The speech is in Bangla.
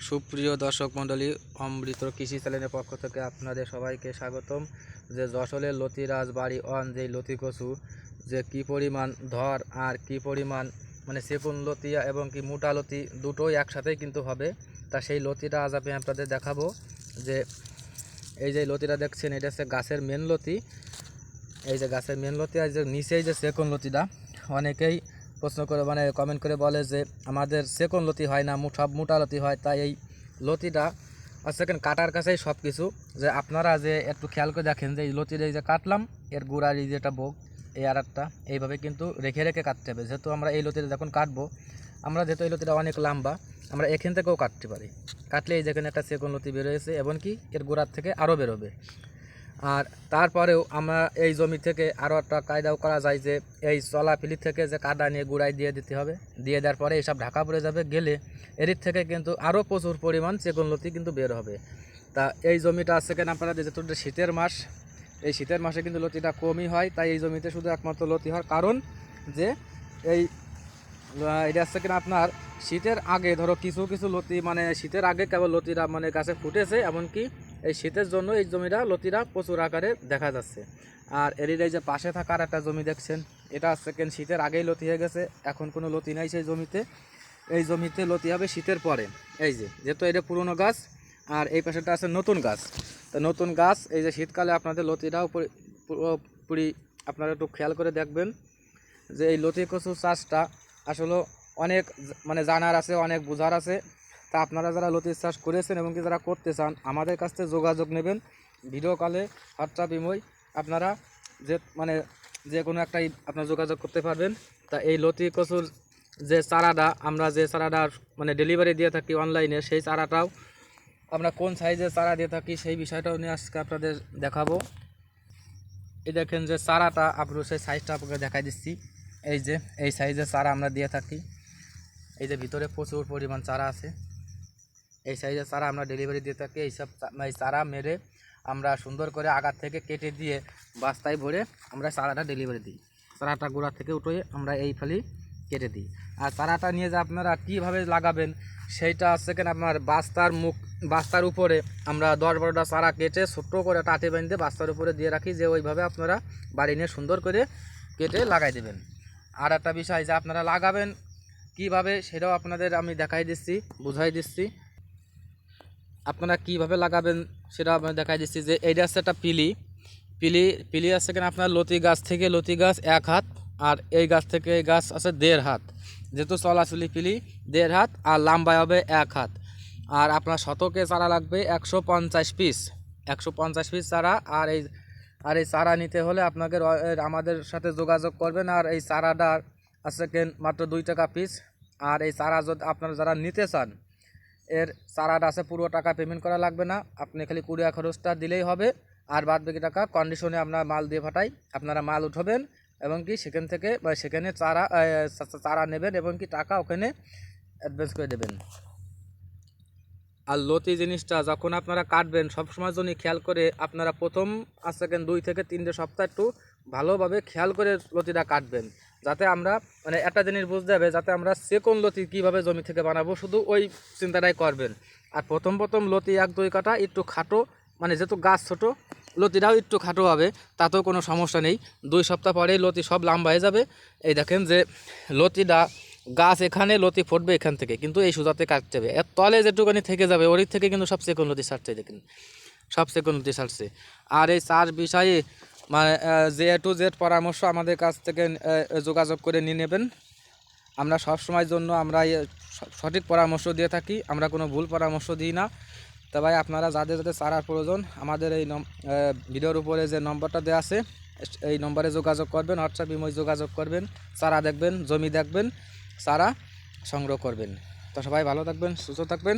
সুপ্রিয় দর্শক মণ্ডলী, অমৃত কৃষি চ্যানেলের পক্ষ থেকে আপনাদের সবাইকে স্বাগতম। যে যশোরের লতিরাজ বাড়ি অন যে লতি কচু, যে কি পরিমাণ ধর আর কি পরিমাণ মানে সেকুন লতিয়া এবং কি মোটা লতি দুটোই একসাথেই কিন্তু হবে। তা সেই লতিটা আজ আমি আপনাদের দেখাবো। যে এই যে লতিটা দেখছেন, এটা হচ্ছে গাছের মেন লতি। এই যে গাছের মেন লতি আর যে নিচেই যে সেকন লতিটা, অনেকেই প্রশ্ন করে মানে কমেন্ট করে বলে যে, আমাদের সেকন লতি হয় না সব মোটা লতি হয়। তাই এই লতিটা সেকেন্ড কাটার কাছেই সব কিছু যে আপনারা যে একটু খেয়াল করে দেখেন যে, এই লতির এই যে কাটলাম, এর গোড়ার এই যেটা বোক এই আরেকটা এইভাবে কিন্তু রেখে রেখে কাটতে হবে। যেহেতু আমরা এই লতিটা যখন কাটবো, আমরা যেহেতু এই লতিটা অনেক লম্বা, আমরা এখান থেকেও কাটতে পারি। কাটলে এই যেখানে একটা সেকন লতি বেরোয়েছে এবং কি এর গোড়ার থেকে আরও বেরোবে। আর তারপরেও আমরা এই জমি থেকে আরও একটা কায়দাও করা যায় যে এই চলাফিলি থেকে যে কাদা নিয়ে গুড়াই দিয়ে দিতে হবে। দিয়ে দেওয়ার পরে এইসব ঢাকা পড়ে যাবে, গেলে এর থেকে কিন্তু আরও প্রচুর পরিমাণ চেগুনলতি কিন্তু বের হবে। তা এই জমিটা আছে কেন আপনারা যেহেতু শীতের মাস। এই শীতের মাসে কিন্তু লতিটা কমই হয়, তাই এই জমিতে শুধু একমাত্র লতি হওয়ার কারণ যে এই এটা হচ্ছে কিনা আপনার, শীতের আগে ধরো কিছু কিছু লতি মানে শীতের আগে কেবল লতিটা মানে গাছে ফুটেছে, এমনকি এই শীতের জন্য এই জমিটা লতিরা প্রচুর আকারে দেখা যাচ্ছে। আর এর এই যে পাশে থাকার একটা জমি দেখছেন, এটা সেকেন্ড শীতের আগেই লতি হয়ে গেছে, এখন কোনো লতি নাই সেই জমিতে। এই জমিতে লতি হবে শীতের পরে। এই যে, যেহেতু এটা পুরনো গাছ, আর এই পাশেটা আছে নতুন গাছ। তো নতুন গাছ, এই যে শীতকালে আপনাদের লতিটাও পুরি- পুরোপুরি আপনারা একটু খেয়াল করে দেখবেন যে এই লতি কচু চাষটা আসলে অনেক মানে জানার আছে, অনেক বোঝার আছে। তা আপনারা যারা লতির চাষ করেছেন এবং কি যারা করতে চান, আমাদের কাছ থেকে যোগাযোগ নেবেন। ভিডিও কলে, হোয়াটসঅ্যাপ আপনারা যে মানে যে কোনো একটাই আপনারা যোগাযোগ করতে পারবেন। তা এই লতি কচুর যে চারাটা, আমরা যে চারাটা মানে ডেলিভারি দিয়ে থাকি অনলাইনে সেই চারাটাও আমরা কোন সাইজের চারা দিয়ে থাকি সেই বিষয়টাও নিয়ে আজকে আপনাদের দেখাবো। এই দেখেন যে চারাটা, আপনার সেই সাইজটা আপনাকে দেখাই দিচ্ছি। এই যে, এই সাইজের চারা আমরা দিয়ে থাকি। এই যে ভিতরে প্রচুর পরিমাণ চারা আছে। এই সাইজের চারা আমরা ডেলিভারি দিয়ে থাকি। এইসব এই চারা মেরে আমরা সুন্দর করে আগার থেকে কেটে দিয়ে বাস্তায় ভরে আমরা চারাটা ডেলিভারি দিই। চারাটা গোড়া থেকে উঠে আমরা এই ফালি কেটে দিই। আর চারাটা নিয়ে যে আপনারা কীভাবে লাগাবেন, সেইটা কেন আপনার বাস্তার মুখ বাস্তার উপরে আমরা দশ বারোটা চারা কেটে ছোট্ট করে টাটে বেঁধে বাস্তার উপরে দিয়ে রাখি, যে ওইভাবে আপনারা বাড়ি নিয়ে সুন্দর করে কেটে লাগাই দেবেন। আর একটা বিষয় যে আপনারা লাগাবেন কীভাবে, সেটাও আপনাদের আমি দেখাই দিচ্ছি, বুঝাই দিচ্ছি। আপনারা কীভাবে লাগাবেন সেটা আমি দেখাই দিচ্ছি যে এইটা হচ্ছে একটা পিলি। পিলি পিলি আছে কেন আপনার লতি গাছ থেকে, লতি গাছ এক হাত আর এই গাছ থেকে এই গাছ আছে দেড় হাত। যেহেতু চলাচলি পিলি, দেড় হাত আর লম্বায় হবে এক হাত। আর আপনার শতকে চারা লাগবে একশো পঞ্চাশ পিস। একশো পঞ্চাশ পিস চারা আর এই আর এই চারা নিতে হলে আপনাকে আমাদের সাথে যোগাযোগ করবেন আর এই চারাটার আছে কেন মাত্র দুই টাকা পিস। আর এই চারা যদি আপনারা যারা নিতে চান এর চারাটা আছে, পুরো টাকা পেমেন্ট করা লাগবে না। আপনি খালি কুড়িয়া খরচটা দিলেই হবে। আর বাদ বাকি টাকা কন্ডিশনে আপনার মাল দিয়ে পাঠাই, আপনারা মাল উঠাবেন এবং কি সেখান থেকে বা সেখানে চারা চারা নেবেন এবং কি টাকা ওখানে অ্যাডভান্স করে দেবেন। আর লতি জিনিসটা যখন আপনারা কাটবেন সবসময় জন্য খেয়াল করে আপনারা প্রথম আজ সেকেন্ড দুই থেকে তিনটে সপ্তাহ একটু ভালোভাবে খেয়াল করে লতিটা কাটবেন। যাতে আমরা মানে একটা জিনিস বুঝতে হবে, যাতে আমরা সেকন লতি কীভাবে জমি থেকে বানাবো, শুধু ওই চিন্তাটাই করবেন। আর প্রথম প্রথম লতি এক দুই কাটা একটু খাটো মানে যেহেতু গাছ ছোটো, লতিটাও একটু খাটো হবে, তাতেও কোনো সমস্যা নেই। দুই সপ্তাহ পরেই লতি সব লম্বা হয়ে যাবে। এই দেখেন যে লতিটা, গাছ এখানে, লতি ফুটবে এখান থেকে, কিন্তু এই সুতাতে কাটতে হবে। এর তলে যেটুকানি থেকে যাবে ওর থেকে কিন্তু সব সেকন লতি ছাড়ছে, দেখেন। সব সেকন লতি ছাড়ছে। আর এই চাষ বিষয়ে মানে জে টু জেড পরামর্শ আমাদের কাছ থেকে যোগাযোগ করে নিয়ে নেবেন। আমরা সব সময়ের জন্য আমরা সঠিক পরামর্শ দিয়ে থাকি, আমরা কোনো ভুল পরামর্শ দিই না। তা ভাই, আপনারা যাদের যাদের চারার প্রয়োজন, আমাদের এই ভিডিওর উপরে যে নম্বরটা দেওয়া আছে এই নম্বরে যোগাযোগ করবেন হোয়াটসঅ্যাপ ইমোয় যোগাযোগ করবেন, চারা দেখবেন, জমি দেখবেন, চারা সংগ্রহ করবেন। তো সবাই ভালো থাকবেন, সুস্থ থাকবেন।